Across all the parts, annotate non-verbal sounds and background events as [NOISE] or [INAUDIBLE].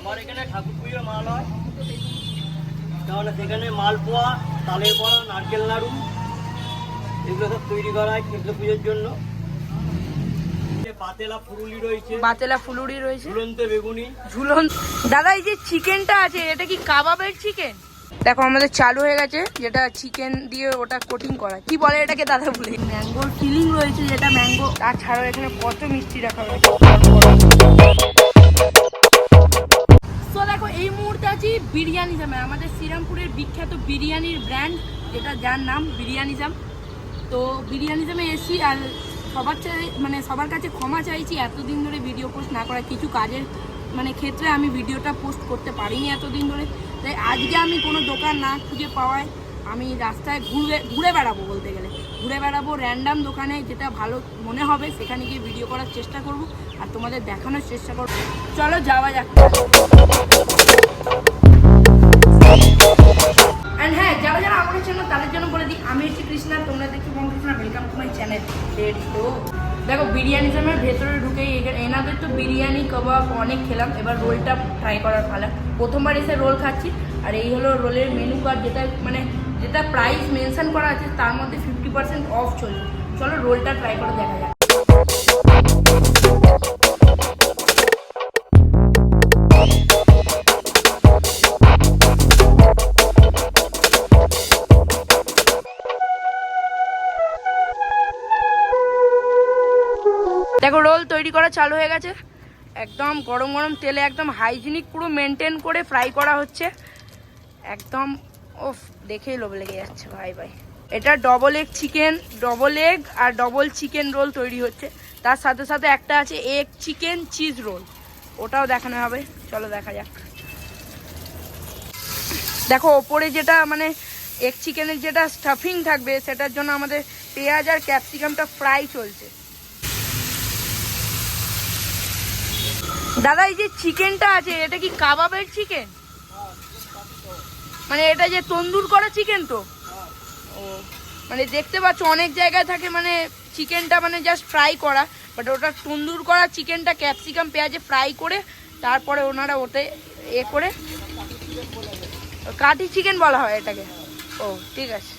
আমার এখানে ঠাকুর পুজোর মাল হয়। তাহলে সেখানে মালপোয়া তালের বড়া নারকেল নাড়ু এগুলো সব তৈরি করা হয় কৃষ্ণ পুজোর জন্য। যে পাতেলা ফুরুলি রয়েছে বাতেলা ফুলুরি রয়েছে। ঝুলন্ত বেগুনি। ঝুলন দাদা এই যে চিকেনটা আছে এটা কি কাবাবের চিকেন? দেখো আমাদের চালু হয়ে গেছে যেটা চিকেন দিয়ে ওটা কোটিং করা। কি বলে এটাকে দাদা বলে? ম্যাঙ্গোর ফিলিং রয়েছে যেটা ম্যাঙ্গো তাছাড়াও এখানে কত মিষ্টি রাখা রয়েছে। এই মুহূর্তে আছি বিরিয়ানিজামে আমাদের শ্রীরামপুরের বিখ্যাত বিরিয়ানির ব্র্যান্ড যেটা যার নাম বিরিয়ানিজাম তো বিরিয়ানিজামে এসি আর সবার চাই মানে সবার কাছে ক্ষমা চাইছি, এতদিন ধরে ভিডিও পোস্ট না করা, কিছু কাজের মানে ক্ষেত্রে আমি ভিডিওটা পোস্ট করতে পারিনি এতদিন ধরে। তাই আজকে আমি কোনো দোকান না খুঁজে পাওয়ায় আমি রাস্তায় ঘুরে ঘুরে বেড়াবো বলতে গেলে। ঘুরে বেড়াবো র্যান্ডাম দোকানে যেটা ভালো মনে হবে, সেখানে গিয়ে ভিডিও করার চেষ্টা করব আর তোমাদের দেখানোর চেষ্টা করব। চলো যাওয়া যাক। অ্যান্ড হ্যাঁ যারা যারা আমাদের জন্য তাদের জন্য বলে দিই, আমি হচ্ছি কৃষ্ণা, তোমরা দেখছি বন্ধু Krishna welcome to my channel দেখো বিরিয়ানিজমের ভেতরে ঢুকে এনাদের তো বিরিয়ানি, কাবাব অনেক খেলাম, এবার রোলটা ট্রাই করার পালা। প্রথমবার এসে রোল খাচ্ছি, আর এই হলো রোলের মেনু কার্ড যেটা মানে যেটা প্রাইস মেনশন করা আছে, তার মধ্যে ফিফটি পার্সেন্ট অফ চলছে। চলো রোলটা ট্রাই করে দেখা যাক। দেখো রোল তৈরি করা চালু হয়ে গেছে। একদম গরম গরম তেলে একদম হাইজিনিক পুরো মেনটেন করে ফ্রাই করা হচ্ছে। একদম ওফ, দেখেই লোভ লেগে যাচ্ছে, ভাই ভাই। এটা double egg chicken double egg আর ডবল চিকেন রোল তৈরি হচ্ছে। তার সাথে সাথে একটা আছে এগ চিকেন চিজ রোল ওটাও দেখানো হবে। চলো দেখা যাক। দেখো, ওপরে যেটা মানে এগ চিকেনের যেটা স্টাফিং থাকবে, সেটার জন্য আমাদের পেঁয়াজ আর ক্যাপসিকামটা ফ্রাই চলছে। দাদা, এই যে চিকেনটা আছে, এটা কি কাবাবের চিকেন মানে এটা যে তন্দুর করা চিকেন তো? ও মানে দেখতে পাচ্ছ, অনেক জায়গায় থাকে মানে চিকেনটা মানে জাস্ট ফ্রাই করা বাট ওটা তন্দুর করা চিকেনটা ক্যাপসিকাম পেঁয়াজে ফ্রাই করে তারপরে ওনারা ওতে এ করে কাঠি চিকেন বলা হয় এটাকে। ও, ঠিক আছে।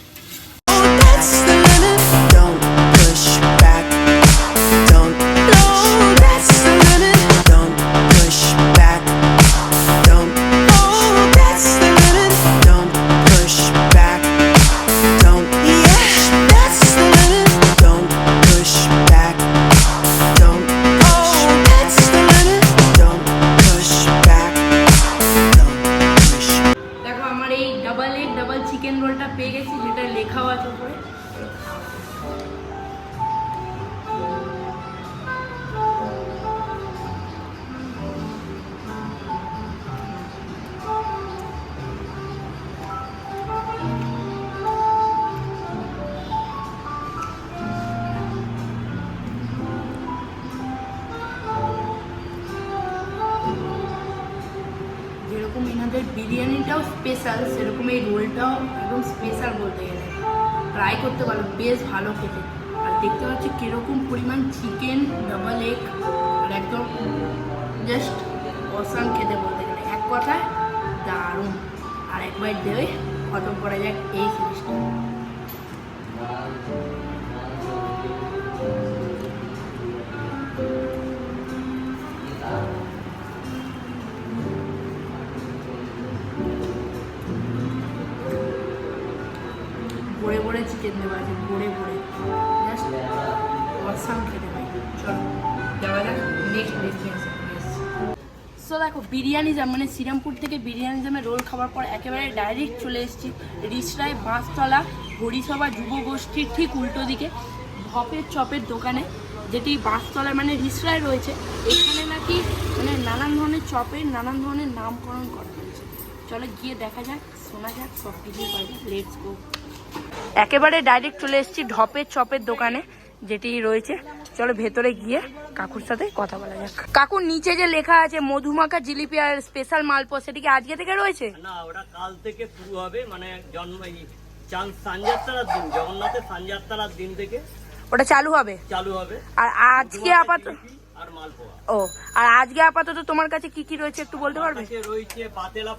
স্পেশাল সেরকম এই রোলটাও একদম স্পেশাল বলতে গেলে। ট্রাই করতে পারো, বেশ ভালো খেতে। আর দেখতে পাচ্ছি কীরকম পরিমাণ চিকেন ডাবল এগ আর একদম জাস্ট অসাম খেতে বলতে গেলে। এক কথায় দারুণ। আর একবার দেবে, খতম করা যাক এই জিনিসটা। দেওয়া আছে, ভরে সো দেখো, বিরিয়ানি জাম মানে শ্রীরামপুর থেকে বিরিয়ানি জামে রোল খাওয়ার পর একেবারে ডাইরেক্ট চলে এসেছি। রিসরায় বাঁশতলা, হরিসভা যুব গোষ্ঠীর ঠিক উল্টো দিকে, ভপের চপের দোকানে, যেটি বাঁশতলায় মানে রিসরায় রয়েছে। এখানে নাকি মানে নানান ধরনের চপের, নানান ধরনের নামকরণ করা হয়েছে। চলো গিয়ে দেখা যাক, শোনা যাক, সব কিছুই পাই লেটস গো একেবারে ডাইরেক্ট চলে এসেছি ঢপের চপের দোকানে যেটি রয়েছে। চলো ভেতরে গিয়ে কাকুর সাথে কথা বলা যাক। কাকুর নিচে যে লেখা আছে মধুমাখা জিলিপি আর স্পেশাল মালপো সেটি কি আজকে থেকে রয়েছে? না ওটা কাল থেকে শুরু হবে মানে জন্ম সানযাত্রার দিন জগন্নাথের সানযাত্রার দিন থেকে ওটা চালু হবে? চালু হবে। আর আজকে আপাতত ও আর আজকে আপাতত তোমার কাছে কি কি রয়েছে একটু বলতে পারবে? রয়েছে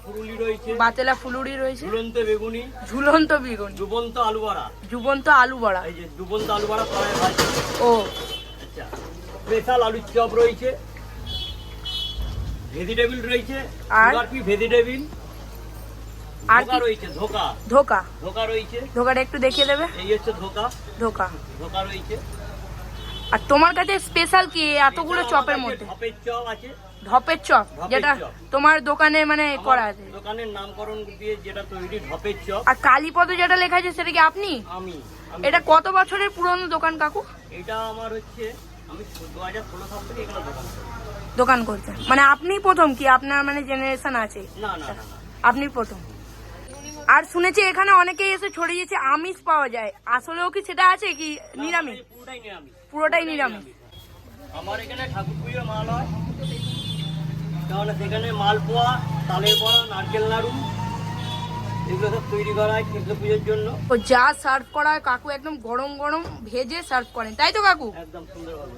ফুরুলি রয়েছে বাতেলা ফুলুরি রয়েছে। ঝুলন্ত বেগুনি ঝুলন্ত বেগুন। আলু বড়া আলু বড়া এই যে আলু বড়া ও। আচ্ছা স্পেশাল আলুর চপ রয়েছে। ভেজিটেবিল রয়েছে। আর? P vegetable. আর কি? রয়েছে ধোকা। ধোকা? ধোকা রয়েছে। ধোকাটা একটু দেখিয়ে দেবে? এই হচ্ছে ধোকা। ধোকা। ধোকা রয়েছে। আর তোমার কাছে স্পেশাল কি এতগুলো চপের মধ্যে? ঢপের চপ আছে ঢপের চপ যেটা তোমার দোকানে মানে করা আছে। দোকানের নামকরণ দিয়ে যেটা তৈরি ঢপের চপ। আর কালীপদ যেটা লেখা আছে সেটা কি আপনি? আমি এটা কত বছরের পুরনো দোকান কাকু? এটা আমার হচ্ছে আমি দু হাজার ষোলো সাল থেকে এখানে দোকান। দোকান করছেন। মানে আপনি প্রথম কি? আপনার মানে জেনারেশন আছে। না, না আপনি প্রথম। আর শুনেছি এখানে অনেকেই এসে ছড়িয়েছে আমিষ পাওয়া যায়। আসলেও কি সেটা আছে কি? নিরামিষ? পুরোটাই নিরামিষ। পুরোটাই নিরামিষ। আমার এখানে ঠাকুর পুজোর মাল হয়। তাহলে সেখানে মালপোয়া তালের বড়া নারকেল নাড়ু এগুলো সব তৈরি করা হয় কৃষ্ণ পুজোর জন্য। ও যা সার্ভ করা হয় কাকু একদম গরম গরম ভেজে সার্ভ করেন। তাই তো কাকু? একদম সুন্দরভাবে।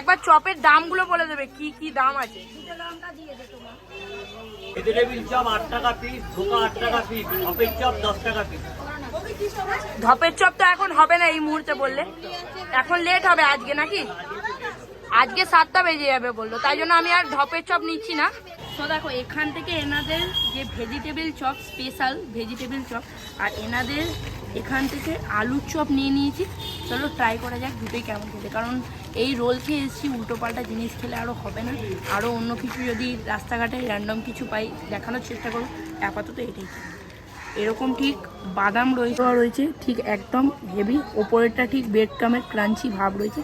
একবার চপের দামগুলো বলে দেবে কি কি দাম আছে? ভেজিটেবিল চপ আট টাকা পিস ধোকা আট টাকা পিস চপ দশ টাকা পিস ধপের চপ তো এখন হবে না এই মুহূর্তে বললে। এখন লেট হবে আজকে নাকি? আজকে সাতটা বেজে যাবে বলল, তাই জন্য আমি আর ধপের চপ নিচ্ছি না। তো দেখো, এখান থেকে এনাদের যে vegetable chop special vegetable chop আর এনাদের এখান থেকে আলুর চপ নিয়ে নিয়েছি। চলো ট্রাই করা যাক দুটোই কেমন খেতে। কারণ এই রোল খেয়ে এসেছি, উল্টোপাল্টা জিনিস খেলে আরও হবে না। আরও অন্য কিছু যদি রাস্তাঘাটে র্যান্ডম কিছু পাই, দেখানোর চেষ্টা করো। আপাতত এটাই। এরকম ঠিক বাদাম রয়েছে। রয়েছে ঠিক একদম হেভি ওপরেরটা ঠিক বেড কামের ক্রাঞ্চি ভাব রয়েছে।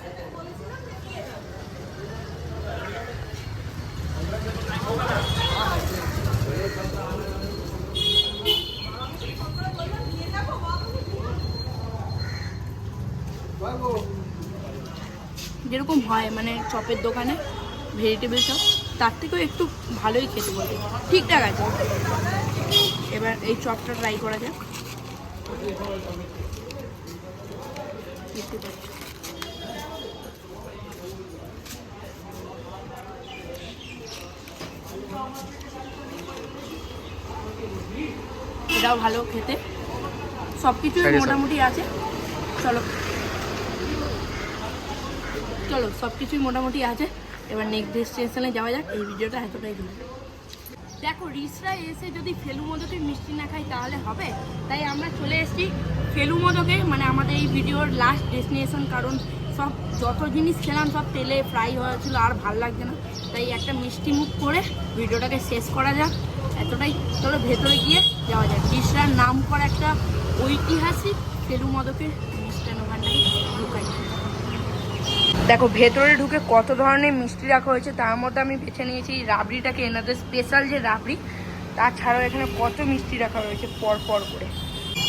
যেরকম হয় মানে চপের দোকানে ভেজিটেবল চপ তার থেকেও একটু ভালোই খেতে বলে। ঠিকঠাক আছে। এবার এই চপটা ট্রাই করা যাক। এটাও ভালো খেতে। সব কিছুই মোটামুটি আছে। চলো। চলো সব কিছুই মোটামুটি আছে। এবার নেক্সট ডেস্টিনেশনে যাওয়া যাক। এই ভিডিওটা এতটাই। দূর দেখো, রিসরা এসে যদি ফেলু মোদকের মিষ্টি না খাই তাহলে হবে? তাই আমরা চলে এসেছি ফেলু মোদকে মানে আমাদের এই ভিডিওর লাস্ট ডেস্টিনেশন কারণ সব যত জিনিস খেলাম, সব তেলে ফ্রাই হয়েছিল আর ভালো লাগছে না। তাই একটা মিষ্টি মুখ করে ভিডিওটাকে শেষ করা যাক। এতটাই। চলো, ভেতরে গিয়ে যাওয়া যাক। রিসরার নাম করা একটা ঐতিহাসিক ফেলু মদকের মিষ্টান্ন ভান্ডারে ঢুকাই দেখো, ভেতরে ঢুকে কত ধরনের মিষ্টি রাখা হয়েছে, তার মধ্যে আমি বেছে নিয়েছি রাবড়িটাকে, এনাদের স্পেশাল যে রাবড়ি, তাছাড়াও এখানে কত মিষ্টি রাখা হয়েছে, পর পর করে।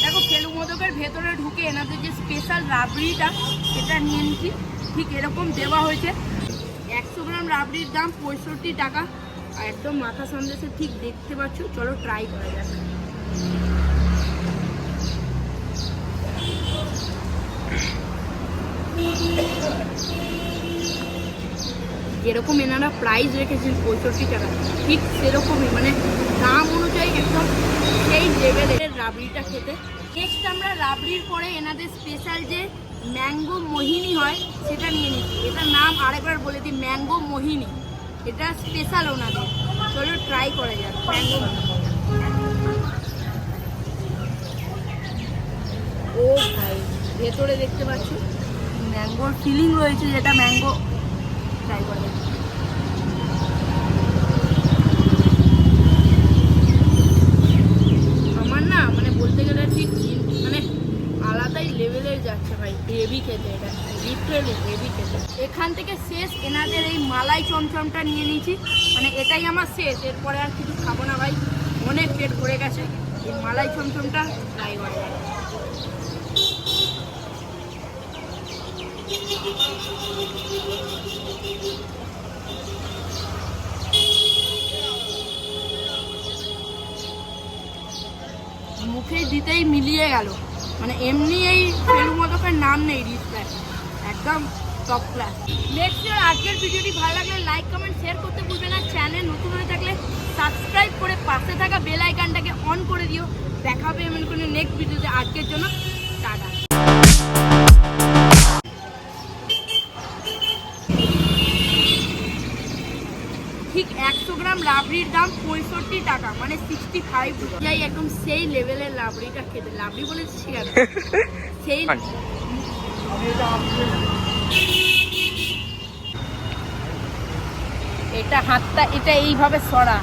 দেখো ফেলু মোদকের ভেতরে ঢুকে এনাদের যে স্পেশাল রাবড়িটা, সেটা নিয়ে নিচ্ছি ঠিক এরকম দেওয়া হয়েছে। একশো গ্রাম রাবড়ির দাম পঁয়ষট্টি টাকা, আর একদম মাথা সন্দেশে ঠিক দেখতে পাচ্ছ, চলো ট্রাই করা যাক। যেরকম এনারা প্রাইস রেখেছেন পঁয়ষট্টি টাকা, ঠিক সেরকমই মানে দাম অনুযায়ী একদম সেই লেভেলের রাবড়িটা খেতে। নেক্সট আমরা রাবড়ির পরে এনাদের স্পেশাল যে ম্যাঙ্গো মোহিনী হয়, সেটা নিয়ে নিচ্ছি। এটার নাম আরেকবার বলে দিই ম্যাঙ্গো মোহিনী। এটা স্পেশাল ওনাদের। চলো ট্রাই করা যাক ম্যাঙ্গো ও ভাই, ভেতরে দেখতে পাচ্ছ ম্যাঙ্গোর ফিলিং রয়েছে যেটা ম্যাঙ্গো ট্রাই করা যাক আমার না মানে বলতে গেলে ঠিক মানে আলাদাই লেভেলের যাচ্ছে ভাই হেভি খেতে এটা লিটারেলি হেভি খেতে। এখান থেকে শেষ এনাদের এই মালাই চমচমটা নিয়ে নিয়েছি মানে এটাই আমার শেষ, এরপরে আর কিছু খাব না ভাই, অনেক পেট ভরে গেছে, এই মালাই চমচমটা ট্রাই করা মুখে দিতেই মিলিয়ে গেল। মানে এমনি এই ফেলু মদকের নাম নেই রিস্টার একদম টপ ক্লাস নেক্সট ইয়ার আজকের ভিডিওটি ভালো লাগলে লাইক কমেন্ট শেয়ার করতে ভুলবে না। চ্যানেল নতুন হয়ে থাকলে সাবস্ক্রাইব করে পাশে থাকা বেল আইকনটাকে অন করে দিও। দেখা হবে এমন কোনো নেক্সট ভিডিওতে আজকের জন্য টাটা। ঠিক একশো গ্রাম লাবড়ির দাম পঁয়ষট্টি টাকা মানে সিক্সটি ফাইভ যাই একদম সেই লেভেলের লাবড়িটা খেতে লাবড়ি বলে ঠিক আছে [LAUGHS] সেই এটা হাতটা এটা এইভাবে সরা।